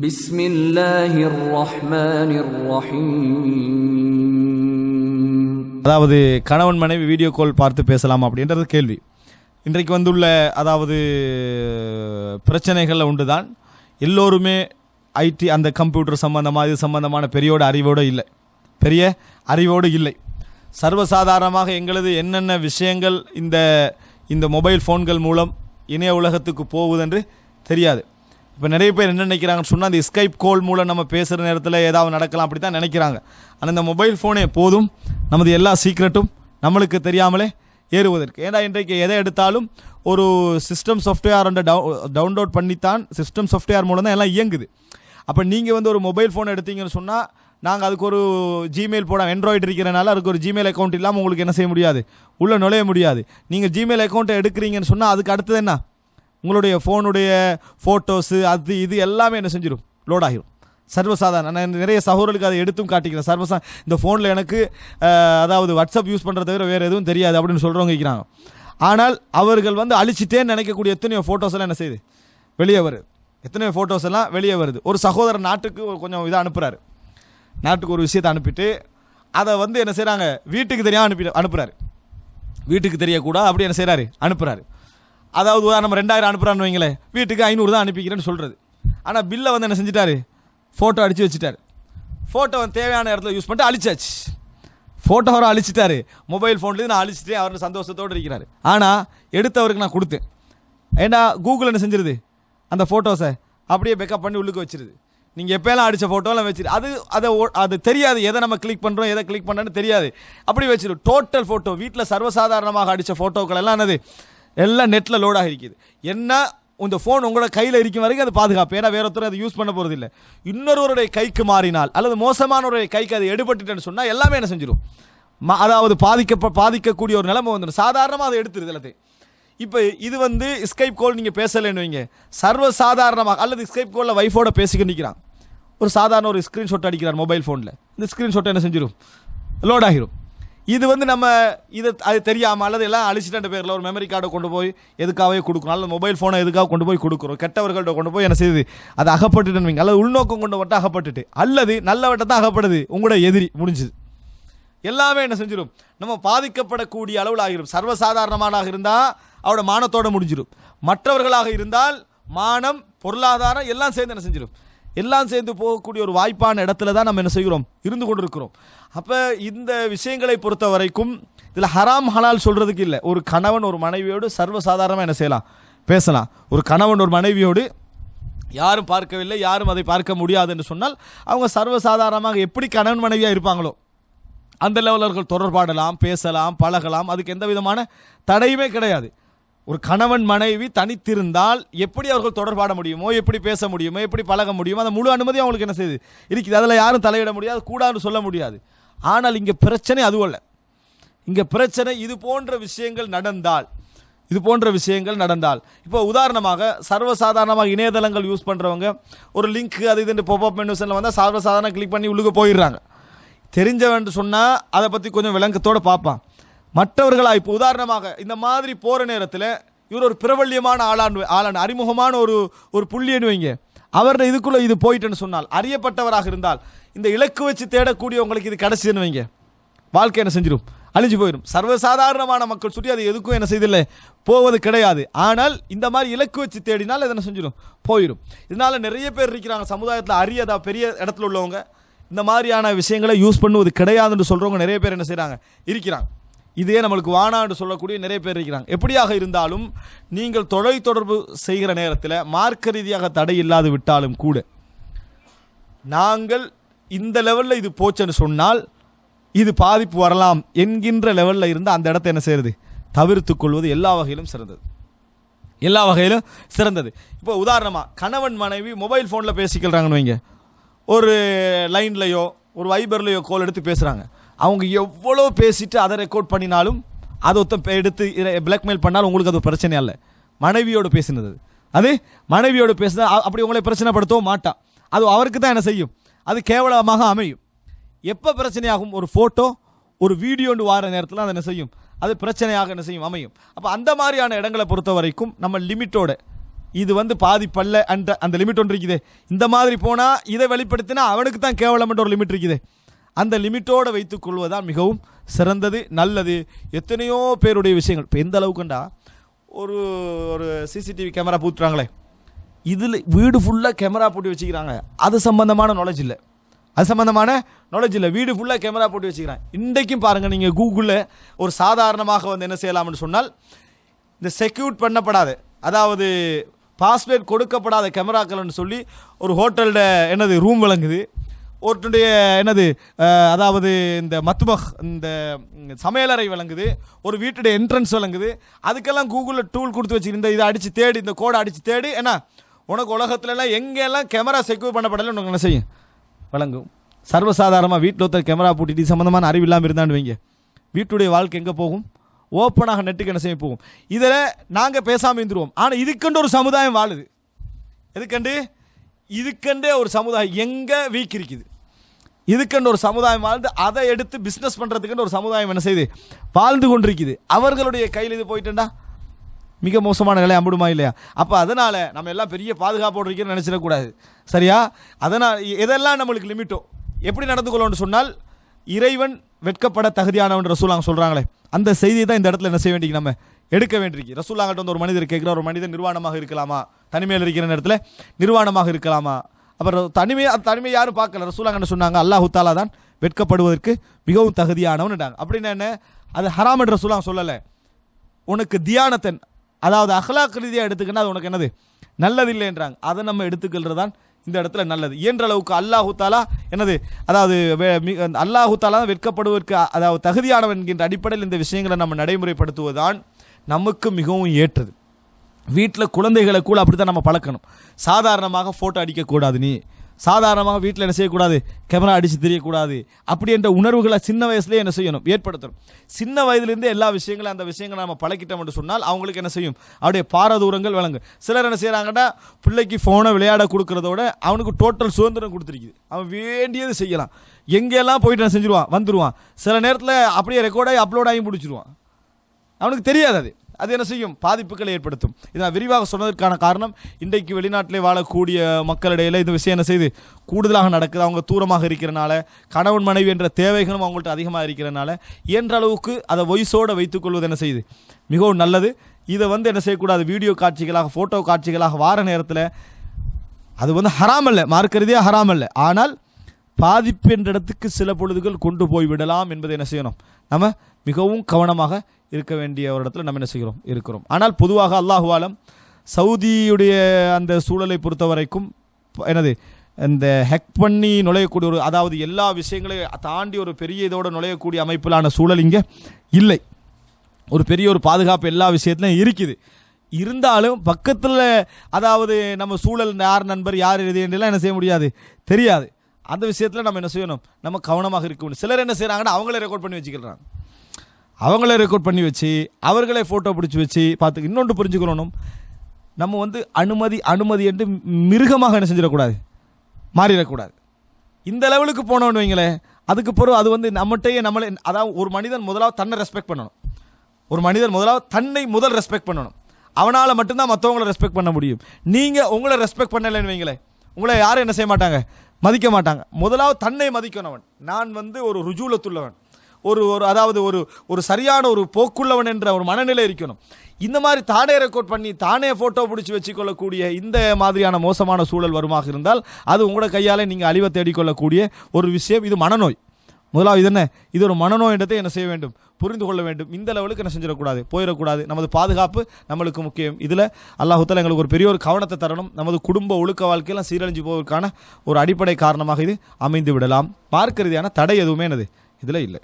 بسم الله الرحمن الرحيم அதாவது கணவன் மனைவி வீடியோ கால் பார்த்து பேசலாம் அப்படின்றது கேள்வி இன்றைக்கு வந்துள்ள அதாவது பிரச்சனைகள் உண்டு தான் எல்லோருமே ஐடி அந்த கம்ப்யூட்டர் சம்பந்தமாக இது சம்பந்தமான பெரியோட அறிவோடு இல்லை பெரிய அறிவோடு இல்லை சர்வசாதாரணமாக எங்களது என்னென்ன விஷயங்கள் இந்த இந்த மொபைல் ஃபோன்கள் மூலம் இணைய உலகத்துக்கு போகுதென்று தெரியாது இப்போ நிறைய பேர் என்ன நினைக்கிறாங்கன்னு சொன்னால் அந்த ஸ்கைப் கோல் மூலம் நம்ம பேசுகிற நேரத்தில் ஏதாவது நடக்கலாம் அப்படி தான் நினைக்கிறாங்க. ஆனால் இந்த மொபைல் ஃபோனே போதும். நமது எல்லா சீக்ரெட்டும் நம்மளுக்கு தெரியாமலே ஏறுவதற்கு. ஏன்னா இன்றைக்கு எதை எடுத்தாலும் ஒரு சிஸ்டம் சாஃப்ட்வேர் டவு டவுன்லோட் பண்ணித்தான் சிஸ்டம் சாஃப்ட்வேர் மூலம் தான் எல்லாம் இயங்குது. அப்போ நீங்கள் வந்து ஒரு மொபைல் ஃபோன் எடுத்தீங்கன்னு சொன்னால் நாங்கள் அதுக்கு ஒரு ஜிமெயில் போட ஆண்ட்ராய்டு இருக்கிறனால அதுக்கு ஒரு ஜிமெயில் அக்கௌண்ட் இல்லாமல் உங்களுக்கு என்ன செய்ய முடியாது? உள்ளே நுழைய முடியாது. நீங்கள் ஜிமெயில் அக்கௌண்ட்டை எடுக்கிறீங்கன்னு சொன்னால் அதுக்கு அடுத்தது என்ன? உங்களுடைய ஃபோனுடைய ஃபோட்டோஸு அது இது எல்லாமே என்ன செஞ்சிடும் லோட் ஆகிடும் சர்வசாதாரண நான் நிறைய சகோதரர்களுக்கு அதை எடுத்தும் காட்டிக்கிறேன். சர்வசா இந்த ஃபோனில் எனக்கு அதாவது வாட்ஸ்அப் யூஸ் பண்ணுறத தவிர வேறு எதுவும் தெரியாது அப்படின்னு சொல்கிறவங்க இருக்கிறாங்க. ஆனால் அவர்கள் வந்து அழிச்சிட்டேன்னு நினைக்கக்கூடிய எத்தனையோ ஃபோட்டோஸ் எல்லாம் என்ன செய்யுது? வெளியே வருது. எத்தனையோ ஃபோட்டோஸ் எல்லாம் வெளியே வருது. ஒரு சகோதரர் நாட்டுக்கு கொஞ்சம் இதாக அனுப்புகிறாரு நாட்டுக்கு ஒரு விஷயத்தை அனுப்பிட்டு அதை வந்து என்ன செய்கிறாங்க வீட்டுக்கு தெரியாமல் அனுப்பி அனுப்புகிறாரு வீட்டுக்கு தெரியக்கூடாது அப்படி என்ன செய்கிறாரு அனுப்புகிறாரு அதாவது உதாரணம் ரெண்டாயிரம் அனுப்புகிறான்னு வைங்களேன். வீட்டுக்கு ஐநூறு தான் அனுப்பிக்கிறேன்னு சொல்கிறது ஆனால் பில்லை வந்து என்ன செஞ்சிட்டாரு? ஃபோட்டோ அடித்து வச்சுட்டாரு. ஃபோட்டோ வந்து தேவையான இடத்துல யூஸ் பண்ணிட்டு அழிச்சாச்சு. ஃபோட்டோ அவரை அழிச்சிட்டாரு. மொபைல் ஃபோன்லேருந்து நான் அழிச்சிட்டேன். அவர் சந்தோஷத்தோடு இருக்கிறார். ஆனால் எடுத்தவருக்கு நான் கொடுத்தேன். ஏன்னா கூகுள் என்ன செஞ்சிருது? அந்த ஃபோட்டோஸை அப்படியே பேக்கப் பண்ணி உள்ளுக்கு வச்சிருது. நீங்கள் எப்போயெல்லாம் அடித்த ஃபோட்டோலாம் வச்சிரு அது அதை ஓ- அது தெரியாது. எதை நம்ம கிளிக் பண்ணுறோம் எதை கிளிக் பண்ணுறோன்னு தெரியாது. அப்படி வச்சிரு டோட்டல் ஃபோட்டோ வீட்டில் சர்வசாதாரணமாக அடித்த ஃபோட்டோக்கள் எல்லாம் என்னது? எல்லாம் நெட்டில் லோடாக இருக்குது என்ன? இந்த ஃபோன் உங்களோட கையில் இருக்கும் வரைக்கும் அது பாதுகாப்பு. ஏன்னா வேற ஒருத்தர் அதை யூஸ் பண்ண போகிறது இல்லை. இன்னொருவருடைய கைக்கு மாறினால் அல்லது மோசமானவருடைய கைக்கு அது எடுபட்டுட்டேன்னு சொன்னால் எல்லாமே என்ன செஞ்சிடும் ம- அதாவது பாதிக்க பாதிக்கக்கூடிய ஒரு நிலைமை வந்துடும் சாதாரணமாக அதை எடுத்துருது எல்லாத்தையும் இப்போ இது வந்து ஸ்கைப் கால் நீங்கள் பேசலைன்னு வைங்க. சர்வ சாதாரணமாக அல்லது ஸ்கைப் கோலில் ஒய்ஃபோட பேசிக்க நிற்கிறான் ஒரு சாதாரண ஒரு ஸ்க்ரீன்ஷாட் அடிக்கிறார் மொபைல் ஃபோனில் இந்த ஸ்க்ரீன்ஷாட் என்ன செஞ்சிடும் லோட் ஆகிரும். இது வந்து நம்ம இது அது தெரியாமல் அல்லது எல்லாம் அழிச்சிட்டு பேரில் ஒரு மெமரி கார்டை கொண்டு போய் எதுக்காகவே கொடுக்குறோம் அல்லது மொபைல் ஃபோனை எதுக்காக கொண்டு போய் கொடுக்குறோம் கெட்டவர்கள்ட்ட கொண்டு போய் என்ன செய்யுது அதை அகப்பட்டுட்டுன்னு அல்லது உள்நோக்கம் கொண்டு மட்டும் அகப்பட்டுட்டு அல்லது நல்லவட்ட தான் அகப்படுது உங்களோட எதிரி முடிஞ்சுது. எல்லாமே என்ன செஞ்சிடும் நம்ம பாதிக்கப்படக்கூடிய அளவில் ஆகிரும் சர்வசாதாரணமானாக இருந்தால் அவரோட மானத்தோட முடிஞ்சிடும் மற்றவர்களாக இருந்தால் மானம் பொருளாதாரம் எல்லாம் சேர்ந்து என்ன செஞ்சிடும் எல்லாம் சேர்ந்து போகக்கூடிய ஒரு வாய்ப்பான இடத்துல தான் நம்ம என்ன செய்கிறோம்? இருந்து கொண்டிருக்கிறோம். அப்போ இந்த விஷயங்களை பொறுத்த வரைக்கும் இதில் ஹராம் ஹலால் சொல்கிறதுக்கு இல்லை. ஒரு கணவன் ஒரு மனைவியோடு சர்வசாதாரணமாக என்ன செய்யலாம்? பேசலாம். ஒரு கணவன் ஒரு மனைவியோடு யாரும் பார்க்கவில்லை யாரும் அதை பார்க்க முடியாது என்று சொன்னால் அவங்க சர்வசாதாரணமாக எப்படி கணவன் மனைவியாக இருப்பாங்களோ அந்த லெவலர்கள் தொடர்பாடலாம் பேசலாம் பழகலாம். அதுக்கு எந்த விதமான தடையுமே கிடையாது. ஒரு கணவன் மனைவி தனித்திருந்தால் எப்படி அவர்கள் தொடர்பாட முடியுமோ எப்படி பேச முடியுமோ எப்படி பழக முடியுமோ அந்த முழு அனுமதி அவங்களுக்கு என்ன செய்யுது இருக்குது. அதில் யாரும் தலையிட முடியாது கூடாதுன்னு சொல்ல முடியாது. ஆனால் இங்கே பிரச்சனை அதுவல்ல இங்கே பிரச்சனை இது போன்ற விஷயங்கள் நடந்தால் இது போன்ற விஷயங்கள் நடந்தால். இப்போ உதாரணமாக சர்வசாதாரணமாக இணையதளங்கள் யூஸ் பண்ணுறவங்க ஒரு லிங்க் அது இது பாப்அப் மெனுசனில் வந்தால் சர்வசாதாரண கிளிக் பண்ணி உள்ளுக்கு போயிடுறாங்க. தெரிஞ்சவன் சொன்னால் அதை பற்றி கொஞ்சம் விளக்கத்தோடு பார்ப்பான். மற்றவர்களாக இப்போ உதாரணமாக இந்த மாதிரி போகிற நேரத்தில் இவர் ஒரு பிரபல்யமான ஆளான் ஆளான் அறிமுகமான ஒரு ஒரு புள்ளியன்னு வைங்க. அவருடைய இதுக்குள்ளே இது போயிட்டுன்னு சொன்னால் அறியப்பட்டவராக இருந்தால் இந்த இலக்கு வச்சு தேடக்கூடியவங்களுக்கு இது கிடச்சிதுன்னு வைங்க. வாழ்க்கை என்ன செஞ்சிடும் அழிஞ்சு போயிடும் சர்வசாதாரணமான மக்கள் சுற்றி அது எதுக்கும் என்ன செய்தில்லை. போவது கிடையாது. ஆனால் இந்த மாதிரி இலக்கு வச்சு தேடினால் அது என்ன செஞ்சிடும் போயிடும் இதனால் நிறைய பேர் இருக்கிறாங்க. சமுதாயத்தில் அரியதா பெரிய இடத்துல உள்ளவங்க. இந்த மாதிரியான விஷயங்களை யூஸ் பண்ணுவது கிடையாதுன்னு சொல்கிறவங்க நிறைய பேர் என்ன செய்கிறாங்க இருக்கிறாங்க. இதே நம்மளுக்கு வானான்னு சொல்லக்கூடிய நிறைய பேர் இருக்கிறாங்க. எப்படியாக இருந்தாலும் நீங்கள் தொலை தொடர்பு செய்கிற நேரத்தில் மார்க்க ரீதியாக தடை இல்லாது விட்டாலும் கூட நாங்கள் இந்த லெவலில் இது போச்சுன்னு சொன்னால் இது பாதிப்பு வரலாம் என்கின்ற லெவலில் இருந்து அந்த இடத்த என்ன செய்கிறது தவிர்த்துக் கொள்வது எல்லா வகையிலும் சிறந்தது. எல்லா வகையிலும் சிறந்தது. இப்போ உதாரணமாக கணவன் மனைவி மொபைல் ஃபோனில் பேசிக்கிறாங்கன்னு வைங்க. ஒரு லைன்லையோ ஒரு வைபர்லையோ கோல் எடுத்து பேசுகிறாங்க அவங்க எவ்வளோ பேசிட்டு அதை ரெக்கார்ட் பண்ணினாலும் அதை ஒருத்தன் எடுத்து பிளாக்மெயில் பண்ணாலும் உங்களுக்கு அது பிரச்சனை இல்லை மனைவியோடு பேசினது. அது. மனைவியோடு பேசினா அப்படி உங்களை பிரச்சனைப்படுத்தவும் மாட்டான் அது அவருக்கு தான் என்ன செய்யும்? அது கேவலமாக அமையும். எப்போ பிரச்சனையாகும்? ஒரு ஃபோட்டோ ஒரு வீடியோன்னு வார நேரத்தில் அது என்ன செய்யும்? அது பிரச்சனையாக என்ன செய்யும்? அமையும். அப்போ அந்த மாதிரியான இடங்களை பொறுத்த வரைக்கும் நம்ம லிமிட்டோட இது வந்து பாதிப்பல்ல அந்த அந்த லிமிட் ஒன்று இருக்குது. இந்த மாதிரி போனால் இதை வெளிப்படுத்தினா அவனுக்கு தான் கேவலம்ன்ற ஒரு லிமிட் இருக்குது. அந்த லிமிட்டோடு வைத்துக் கொள்வதுதான் மிகவும் சிறந்தது நல்லது. எத்தனையோ பேருடைய விஷயங்கள். இப்போ எந்த அளவுக்குண்டா ஒரு ஒரு சிசிடிவி கேமரா பூத்துறாங்களே. இதில் வீடு ஃபுல்லாக கேமரா போட்டு வச்சுக்கிறாங்க. அது சம்மந்தமான நாலேஜ் இல்லை. அது சம்மந்தமான நாலேஜ் இல்லை. வீடு ஃபுல்லாக கேமரா போட்டு வச்சுக்கிறாங்க. இன்றைக்கும் பாருங்கள் நீங்கள் கூகுளில் ஒரு சாதாரணமாக வந்து என்ன செய்யலாம்னு சொன்னால் இந்த செக்யூர்ட் பண்ணப்படாத. அதாவது பாஸ்வேர்ட் கொடுக்கப்படாத கேமராக்கள்னு சொல்லி ஒரு ஹோட்டலில் என்னது ரூம் விளங்குது ஒருத்தனுடைய என்னது அதாவது இந்த மத்துபக் இந்த சமையலறை விளங்குது ஒரு வீட்டுடைய என்ட்ரன்ஸ் விளங்குது. அதுக்கெல்லாம் கூகுளில் டூல் கொடுத்து வச்சு இந்த இதை அடித்து தேடி இந்த கோடை அடித்து தேடி என்ன உனக்கு உலகத்துலலாம் எங்கெல்லாம் கேமரா செக்யூர் பண்ணப்படலை உனக்கு என்ன செய்யும்? விளங்கும். சர்வசாதாரணமாக வீட்டில் ஒருத்தர் கேமரா பூட்டிட்டு சம்மந்தமான அறிவு இல்லாமல் இருந்தான்னு வைங்க. வீட்டுடைய வாழ்க்கை எங்கே போகும்? ஓப்பனாக நெட்டுக்கு என்ன செய்ய போகும்? இதில் நாங்கள் பேசாமல் இருந்துருவோம். ஆனால் இதுக்கண்டு ஒரு சமுதாயம் வாழுது. எதுக்கண்டு இதுக்கண்டே ஒரு சமுதாயம் எங்கே வீக் இருக்குது இதுக்குன்னு ஒரு சமுதாயம் வாழ்ந்து அதை எடுத்து பிஸ்னஸ் பண்ணுறதுக்குன்னு ஒரு சமுதாயம் என்ன செய்யுது வாழ்ந்து கொண்டிருக்குது. அவர்களுடைய கையில் இது போயிட்டுண்டா? மிக மோசமான நிலை அம்பிடுமா இல்லையா? அப்போ அதனால் நம்ம எல்லாம் பெரிய பாதுகாப்போடு இருக்கிறோம்னு நினச்சிடக்கூடாது. சரியா? அதனால் எதெல்லாம் நம்மளுக்கு லிமிட்டோ எப்படி நடந்து கொள்ளணும்னு சொன்னால் இறைவன் வெட்கப்பட தகுதியானவன் ரசூலாங்க சொல்கிறாங்களே அந்த செய்தியை தான் இந்த இடத்துல என்ன செய்ய வேண்டிய நம்ம? எடுக்க வேண்டியிருக்கு. ரசூலாங்கிட்ட வந்து ஒரு மனிதர் கேட்குற ஒரு மனிதன் நிர்வாணமாக இருக்கலாமா? தனிமையில் இருக்கிற நேரத்தில் நிர்வாணமாக இருக்கலாமா? அப்புறம் தனிமை தனிமை யாரும் பார்க்கல? ரசூலாங்கன்னு சொன்னாங்க? அல்லாஹு தாலா தான் வெட்கப்படுவதற்கு மிகவும் தகுதியானவன்ட்டாங்க அப்படின்னா என்ன? அது ஹராம் என்று ரசூலாங்க சொல்லலை. உனக்கு தியானத்தன் அதாவது அஹ்லாக் ரீதியாக எடுத்துக்கினா அது உனக்கு என்னது? நல்லதில்லைன்றாங்க அதை நம்ம எடுத்துக்கிறது தான் இந்த இடத்துல நல்லது. இயன்ற அளவுக்கு அல்லாஹு தாலா என்னது? அதாவது வே- அல்லாஹு தாலா தான் வெட்கப்படுவதற்கு அதாவது தகுதியானவன் என்கின்ற அடிப்படையில் இந்த விஷயங்களை நம்ம நடைமுறைப்படுத்துவதுதான் நமக்கு மிகவும் ஏற்றது. வீட்டில் குழந்தைகளை கூட அப்படி தான் நம்ம பழக்கணும். சாதாரணமாக ஃபோட்டோ அடிக்கக்கூடாது நீ. சாதாரணமாக வீட்டில் என்ன செய்யக்கூடாது? கேமரா அடித்து தெரியக்கூடாது. அப்படி என்ற உணர்வுகளை சின்ன வயசுலேயே என்ன செய்யணும்? ஏற்படுத்தணும். சின்ன வயதிலிருந்தே எல்லா விஷயங்களும் அந்த விஷயங்களை நம்ம பழக்கிட்டோம் என்று சொன்னால் அவங்களுக்கு என்ன செய்யும்? அவருடைய பாரதூரங்கள் விளங்கு சிலர் என்ன செய்கிறாங்கன்னா பிள்ளைக்கு ஃபோனை விளையாட கொடுக்குறதோட அவனுக்கு டோட்டல் சுதந்திரம் கொடுத்துருக்குது. அவன் வேண்டியது செய்யலாம். எங்கெல்லாம் போயிட்டு நான் செஞ்சுருவான்? வந்துடுவான் சில நேரத்தில் அப்படியே ரெக்கார்டாகி அப்லோட் ஆகி முடிச்சிருவான். அவனுக்கு தெரியாது அது. அது என்ன செய்யும்? பாதிப்புகளை ஏற்படுத்தும். இதை நான் விரிவாக சொன்னதற்கான காரணம் இன்றைக்கு வெளிநாட்டிலே வாழக்கூடிய மக்களிடையில் இந்த விஷயம் என்ன செய்யுது கூடுதலாக நடக்குது. அவங்க தூரமாக இருக்கிறனால கணவன் மனைவி என்ற தேவைகளும் அவங்கள்ட்ட அதிகமாக இருக்கிறனால இயன்ற அளவுக்கு அதை வயசோடு வைத்துக்கொள்வது என்ன செய்யுது மிகவும் நல்லது. இதை வந்து என்ன செய்யக்கூடாது? வீடியோ காட்சிகளாக ஃபோட்டோ காட்சிகளாக வார நேரத்தில் அது வந்து ஹராம் அல்ல. மார்க்க ஹராம் அல்ல. ஆனால் பாதிப்பு என்ற இடத்துக்கு சில பொழுதுகள் கொண்டு போய் விடலாம் என்பதை என்ன செய்யணும்? நம்ம மிகவும் கவனமாக இருக்க வேண்டிய ஒரு இடத்துல நம்ம என்ன செய்கிறோம்? இருக்கிறோம். ஆனால் பொதுவாக அல்லாஹுவாலம் சவுதியுடைய அந்த சூழலை பொறுத்த வரைக்கும் எனது என்னது இந்த ஹெக் பண்ணி நுழையக்கூடிய ஒரு அதாவது எல்லா விஷயங்களையும் தாண்டி ஒரு பெரிய இதோட நுழையக்கூடிய அமைப்பிலான சூழல் இங்கே இல்லை. ஒரு பெரிய ஒரு பாதுகாப்பு எல்லா விஷயத்துலையும் இருக்குது. இருந்தாலும் பக்கத்தில் அதாவது நம்ம சூழல் யார் நண்பர் யார் எழுதியெல்லாம் என்ன செய்ய முடியாது? தெரியாது. அந்த விஷயத்தில் நம்ம என்ன செய்யணும்? நம்ம கவனமாக இருக்க முடியும் சிலர் என்ன செய்கிறாங்கன்னா அவங்களே ரெக்கார்ட் பண்ணி வச்சுக்கிறாங்க. அவங்களே ரெக்கார்ட் பண்ணி வச்சு அவர்களே ஃபோட்டோ பிடிச்சி வச்சு பார்த்து இன்னொன்று புரிஞ்சுக்கணும் நம்ம வந்து அனுமதி அனுமதி என்று மிருகமாக என்ன செஞ்சிடக்கூடாது? மாறிடக்கூடாது. இந்த லெவலுக்கு போனோன்னு வைங்களேன் அதுக்கு பிறகு அது வந்து நம்மகிட்டயே நம்மளே அதாவது ஒரு மனிதன் முதலாவது தன்னை ரெஸ்பெக்ட் பண்ணணும். ஒரு மனிதன் முதலாவது தன்னை முதல் ரெஸ்பெக்ட் பண்ணணும். அவனால் மட்டும்தான் மற்றவங்கள ரெஸ்பெக்ட் பண்ண முடியும். நீங்கள் உங்களை ரெஸ்பெக்ட் பண்ணலைன்னு வைங்களேன் உங்களை யாரும் என்ன செய்ய மாட்டாங்க? மதிக்க மாட்டாங்க. முதலாவது தன்னை மதிக்கணவன் நான் வந்து ஒரு ருஜூலத்துள்ளவன். ஒரு ஒரு அதாவது ஒரு ஒரு சரியான ஒரு போக்குள்ளவன் என்ற ஒரு மனநிலை இருக்கணும். இந்த மாதிரி தானே ரெக்கார்ட் பண்ணி தானே ஃபோட்டோ பிடிச்சி வச்சுக்கொள்ளக்கூடிய இந்த மாதிரியான மோசமான சூழல் வருமாக இருந்தால் அது உங்களோட கையால் நீங்கள் அழிவை தேடிக்கொள்ளக்கூடிய ஒரு விஷயம். இது மனநோய். முதலாவது இது என்ன? இது ஒரு மனநோய் என்றதை என்ன செய்ய வேண்டும்? புரிந்து கொள்ள வேண்டும். இந்த லெவலுக்கு என்ன செஞ்சிடக்கூடாது? போயிடக்கூடாது. நமது பாதுகாப்பு நம்மளுக்கு முக்கியம். இதில் அல்லாஹுத்தால எங்களுக்கு ஒரு பெரிய ஒரு கவனத்தை தரணும். நமது குடும்ப ஒழுக்க வாழ்க்கையெல்லாம் சீரழிஞ்சு போவதற்கான ஒரு அடிப்படை காரணமாக இது அமைந்து விடலாம். மார்க்க ரீதியான தடை எதுவுமே என்னது? இதில் இல்லை.